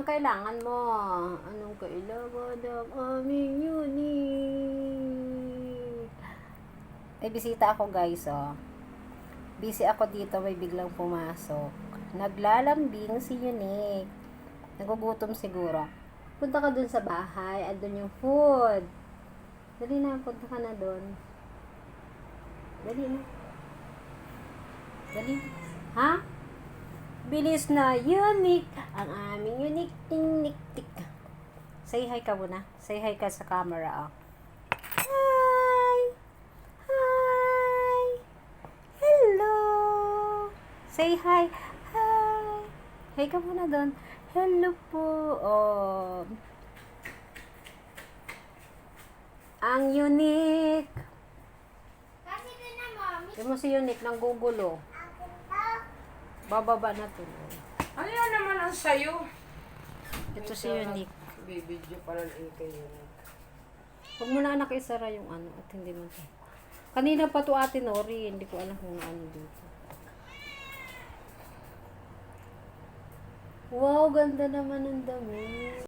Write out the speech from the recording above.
Anong kailangan mo? Anong kailangan ng aming unit? May bisita ako guys, oh. Busy ako dito, may biglang pumasok. Naglalambing si Unique. Nagugutom siguro. Punta ka dun sa bahay, andun yung food. Dali na, punta ka na dun. Dali na. Dali. Ha? Bilis na, unique. Ang aming unique ting nik tik. Say hi ka muna. Say hi ka sa camera, oh. Hi! Hi! Hello! Say hi. Hi! Hi ka muna doon. Hello po. Oh. Ang unique. Kasi din na, mami. Di mo si unique nang gugulo. Bababa na to. Ano yan naman ang sayo? Ito si unique. Bibidyo pala ng kayo. Huwag mo na anak isara yung ano at hindi mo to. Kanina pa to ate Nori, hindi ko alam kung ano dito. Wow, ganda naman ng damit.